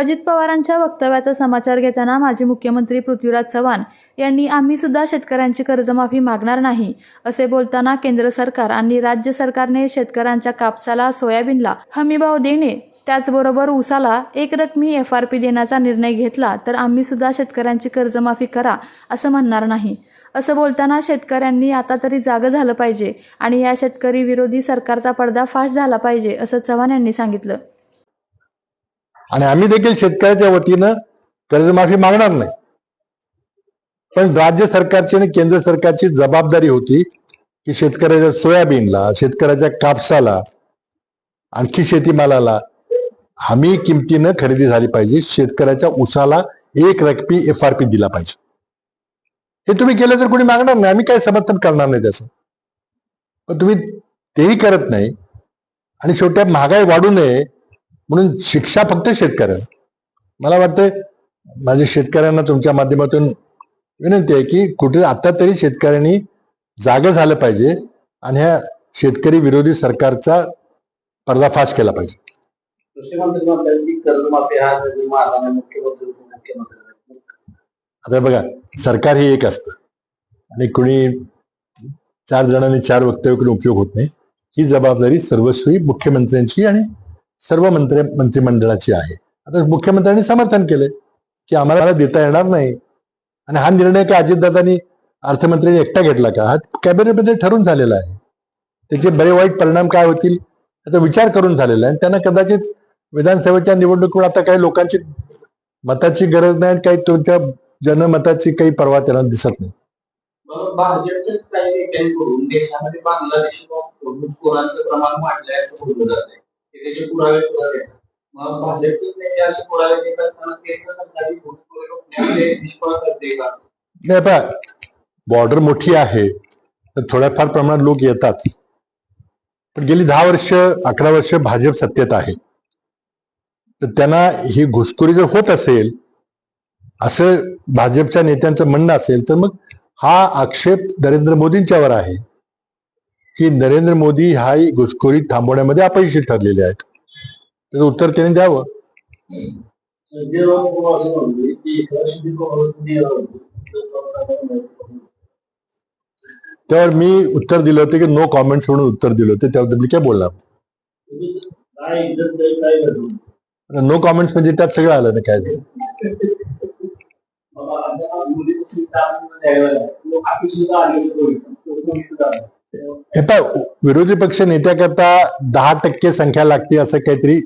अजित पवारांच्या वक्तव्याचा समाचार घेताना माजी मुख्यमंत्री पृथ्वीराज चव्हाण यांनी आम्ही सुद्धा शेतकऱ्यांची कर्जमाफी मागणार नाही असे बोलताना केंद्र सरकार आणि राज्य सरकारने शेतकऱ्यांच्या कापसाला सोयाबीनला हमीभाव देणे त्याचबरोबर ऊसाला एक रकमी एफ आर पी देण्याचा निर्णय घेतला तर आम्ही सुद्धा शेतकऱ्यांची कर्जमाफी करा असं म्हणणार नाही. असं बोलताना शेतकऱ्यांनी आता तरी जागं झालं पाहिजे आणि या शेतकरी विरोधी सरकारचा पडदा फाश झाला पाहिजे असं चव्हाण यांनी सांगितलं. आणि आम्ही देखील शेतकऱ्याच्या वतीनं कर्जमाफी मागणार नाही. पण राज्य सरकारची आणि केंद्र सरकारची जबाबदारी होती की शेतकऱ्याच्या सोयाबीनला शेतकऱ्याच्या कापसाला आणखी शेतीमालाला हमी किमतीनं खरेदी झाली पाहिजे. शेतकऱ्याच्या उसाला एक रकमी एफ आर पी दिला पाहिजे. हे तुम्ही केलं तर कोणी मागणार नाही. आम्ही काही समर्थन करणार नाही त्याचं. पण तुम्ही तेही करत नाही आणि शेवटी महागाई वाढू नये म्हणून शिक्षा फक्त शेतकऱ्याला मला वाटतं माझ्या शेतकऱ्यांना तुमच्या माध्यमातून विनंती आहे की कुठे आता तरी शेतकऱ्यांनी जागं झालं पाहिजे आणि ह्या शेतकरी विरोधी सरकारचा पर्दाफाश केला पाहिजे. उपमुख्यमंत्री आता बघा सरकार हे एक असतं. आणि कुणी चार जणांनी चार वक्तव्य करून उपयोग होत नाही. ही जबाबदारी सर्वस्वी मुख्यमंत्र्यांची आणि सर्व मंत्री मंत्रिमंडळाची आहे. आता मुख्यमंत्र्यांनी समर्थन केले की आम्हाला देता येणार नाही. आणि हा निर्णय काय अजितदादांनी अर्थमंत्र्यांनी एकटा घेतला का? हा कॅबिनेटमध्ये ठरून झालेला आहे. त्याचे बरे वाईट परिणाम काय होतील याचा विचार करून झालेला आहे. आणि त्यांना कदाचित विधानसभेच्या निवडणुकीवर आता काही लोकांची मताची गरज नाही आणि काही तुमच्या जनमताची काही पर्वा त्यांना दिसत नाही. भाजपच्या काही देशामध्ये प्रमाण वाढलंय असं बोललं त्याचे पुरावे पुरावे मग भाजपने असे पुरावे देत असताना केंद्र सरकारची भूतपूर्व रोखण्यामध्ये निष्फळ करते का? नाही पहा बॉर्डर मोठी आहे तर थोड्याफार प्रमाणात लोक येतात. पण गेली दहा वर्ष अकरा वर्ष भाजप सत्तेत आहे. तर त्यांना ही घुसखोरी जर होत असेल असं भाजपच्या नेत्यांचं म्हणणं असेल तर मग हा आक्षेप नरेंद्र मोदींच्यावर आहे. की नरेंद्र मोदी हा घुसखोरी थांबवण्यामध्ये अपयशी ठरलेले आहेत. त्याचं उत्तर त्याने द्यावं. त्यावर मी उत्तर दिलं होतं की नो कॉमेंट्स म्हणून उत्तर दिलं होतं. त्याबद्दल मी काय बोलणार? नो कॉमेंट्स म्हणजे त्यात सगळं आलं ना काय? ते. आता विरोधी पक्ष नेत्याकरता दहा टक्के संख्या लागते असं काहीतरी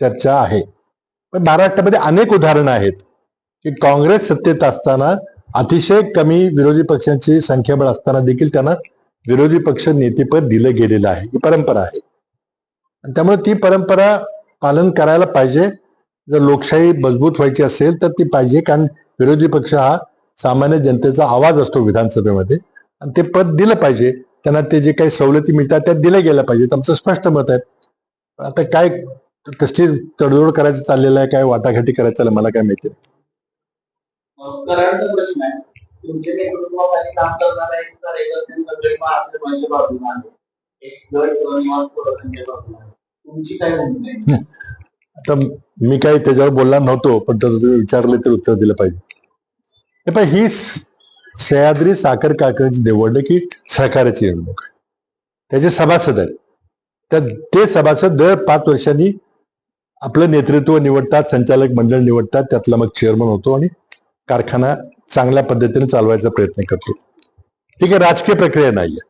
चर्चा आहे. पण महाराष्ट्रामध्ये अनेक उदाहरणं आहेत की काँग्रेस सत्तेत असताना अतिशय कमी विरोधी पक्षांची संख्याबळ असताना देखील त्यांना विरोधी पक्ष नेतेपद दिलं गेलेलं आहे. ही परंपरा आहे. आणि त्यामुळे ती परंपरा पालन करायला पाहिजे. जर लोकशाही मजबूत व्हायची असेल तर ती पाहिजे. कारण विरोधी पक्ष हा सामान्य जनतेचा आवाज असतो विधानसभेमध्ये. आणि ते पद दिलं पाहिजे. त्यांना ते जे काही सवलती मिळतात त्या दिल्या गेल्या पाहिजेत. आमचं स्पष्ट मत आहे. आता काय कसली तडजोड करायचं चाललेलं आहे काय वाटाघाटी करायचं चाललंय मला काय माहिती आता मी काही त्याच्यावर बोलणार नव्हतो पण तुम्ही विचारले तर उत्तर दिलं पाहिजे. हे पण ही सह्याद्री साखर कारखान्याची निवडणूक ही सहकार्याची निवडणूक आहे. त्याचे सभासद आहेत. तर ते सभासद दर पाच वर्षांनी आपलं नेतृत्व निवडतात संचालक मंडळ निवडतात त्यातला मग चेअरमन होतो आणि कारखाना चांगल्या पद्धतीने चालवायचा प्रयत्न करतो. ठीक आहे राजकीय प्रक्रिया नाहीये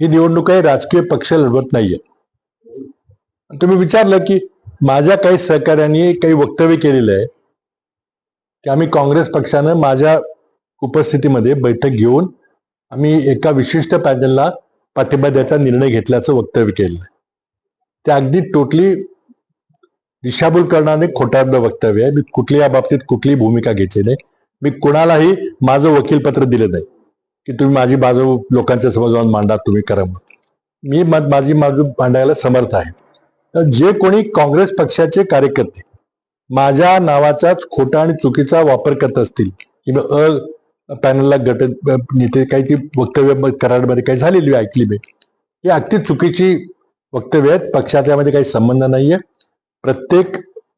ही निवडणूक आहे राजकीय पक्ष लढवत नाहीये तुम्ही विचारलं की माझ्या काही सहकाऱ्यांनी काही वक्तव्य केलेलं आहे की आम्ही काँग्रेस पक्षानं माझ्या उपस्थितीमध्ये बैठक घेऊन आम्ही एका विशिष्ट पॅनलला पाठिंबा द्यायचा निर्णय घेतल्याचं वक्तव्य केलेलं आहे ते अगदी टोटली दिशाभूल करणारे खोटारड वक्तव्य आहे. मी कुठली या बाबतीत कुठलीही भूमिका घेतली नाही. मी कुणालाही माझं वकीलपत्र दिलं नाही की तुम्ही माझी बाजू लोकांच्या समोर जाऊन मांडा तुम्ही करा मी माझी बाजू मांडायला समर्थ आहे. तर जे कोणी काँग्रेस पक्षाचे कार्यकर्ते माझ्या नावाचाच खोटा आणि चुकीचा वापर करत असतील किंवा अ पॅनलला गट नेते काही ती वक्तव्य करारमध्ये कराडमध्ये काही झालेली ऐकली मी. ही अगदी चुकीची वक्तव्य आहेत. पक्षाच्यामध्ये काही संबंध नाहीये. प्रत्येक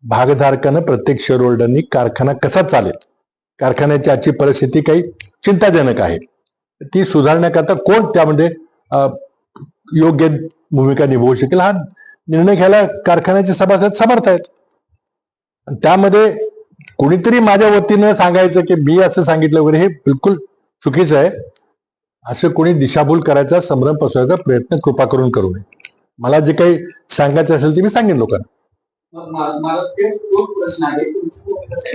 भागधारकानं प्रत्येक शेअर होल्डरनी कारखाना कसा चालेल? कारखान्याची आजची परिस्थिती काही चिंताजनक आहे. ती सुधारण्याकरता कोण त्यामध्ये योग्य भूमिका निभवू शकेल? हा निर्णय घ्यायला कारखान्याचे सभासद समर्थ आहेत. आणि त्यामध्ये कोणीतरी माझ्या वतीनं सांगायचं की मी असं सांगितलं वगैरे हे बिलकुल चुकीचं आहे असं कोणी दिशाभूल करायचा संभ्रम पसरवायचा प्रयत्न कृपा करून करू नये मला जे काही सांगायचं असेल ते मी सांगेन लोकांना?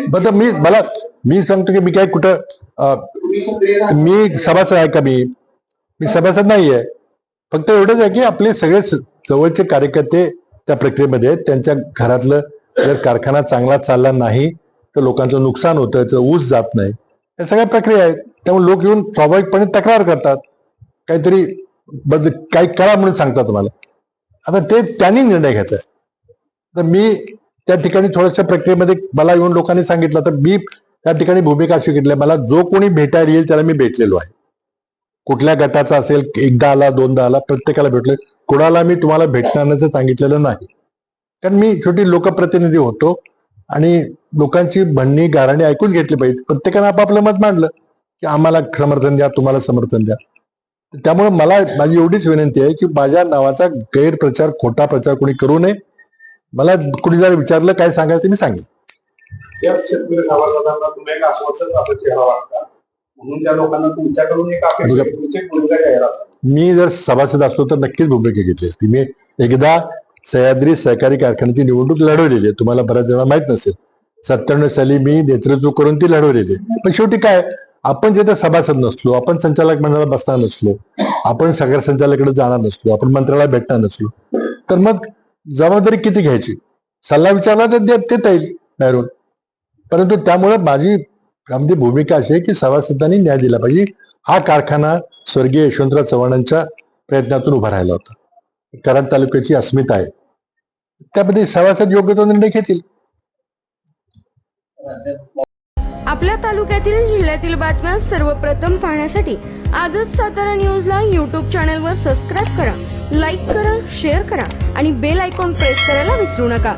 बरं मी मला मी सांगतो की मी काय कुठं. मी सभासद आहे का मी मी सभासद नाही आहे फक्त एवढंच आहे की आपले सगळे जवळचे कार्यकर्ते त्या प्रक्रियेमध्ये आहेत. त्यांच्या घरातलं जर कारखाना चांगला चालला नाही तर लोकांचं नुकसान होतं तर ऊस जात नाही. या सगळ्या प्रक्रिया आहेत. त्यामुळे लोक येऊन स्वाभाविकपणे तक्रार करतात. काहीतरी बद काही करा म्हणून सांगतात तुम्हाला आता ते त्यांनी निर्णय घ्यायचा आहे. तर मी त्या ठिकाणी थोड्याशा प्रक्रियेमध्ये मला येऊन लोकांनी सांगितलं तर मी त्या ठिकाणी भूमिका स्वीकारली. आहे, मला जो कोणी भेटायला येईल त्याला मी भेटलेलो आहे. कुठल्या गटाचा असेल एकदा आला दोनदा आला प्रत्येकाला भेटलो. कोणाला मी तुम्हाला भेटणार नाही सांगितलेलं नाही. कारण मी शेवटी लोकप्रतिनिधी होतो. आणि लोकांची म्हणणी गाराणी ऐकून घेतली पाहिजे. प्रत्येकानं आपापलं मत मांडलं की आम्हाला समर्थन द्या तुम्हाला समर्थन द्या. त्यामुळे मला माझी एवढीच विनंती आहे की माझ्या नावाचा गैरप्रचार खोटा प्रचार कोणी करू नये. मला कुणी जर विचारलं काय सांगायचं ते मी सांगेन. मी जर सभासद असतो तर नक्कीच भूमिका घेतली असती. मी एकदा सह्याद्री सहकारी कारखान्याची निवडणूक लढवलेली आहे. तुम्हाला बऱ्याच जणांना माहीत नसेल. सत्त्याण्णव साली मी नेतृत्व करून ती लढवलेली आहे. पण शेवटी काय? आपण जिथे सभासद नसलो आपण संचालक मंडळाला बसणार नसलो आपण सगळ्या संचालकडे जाणार नसलो आपण मंत्र्याला भेटणार नसलो तर मग जबाबदारी किती घ्यायची? सल्ला विचारला तर देता येईल बाहेरून. परंतु त्यामुळे माझी आमची भूमिका अशी आहे की सभासदांनी न्याय दिला पाहिजे. हा कारखाना स्वर्गीय यशवंतराव चव्हाणांच्या प्रयत्नातून उभा राहिला होता. कराड तालुक्याची अस्मिता आहे. त्यामध्ये सभासद योग्य तो निर्णय घेतील. आपल्या तालुक्यातील जिल्ह्यातील बातम्या सर्वप्रथम पाहण्यासाठी आजच सातारा न्यूजला युट्यूब चॅनलवर सबस्क्राईब करा लाईक करा शेअर करा आणि बेल आयकॉन प्रेस करायला विसरू नका.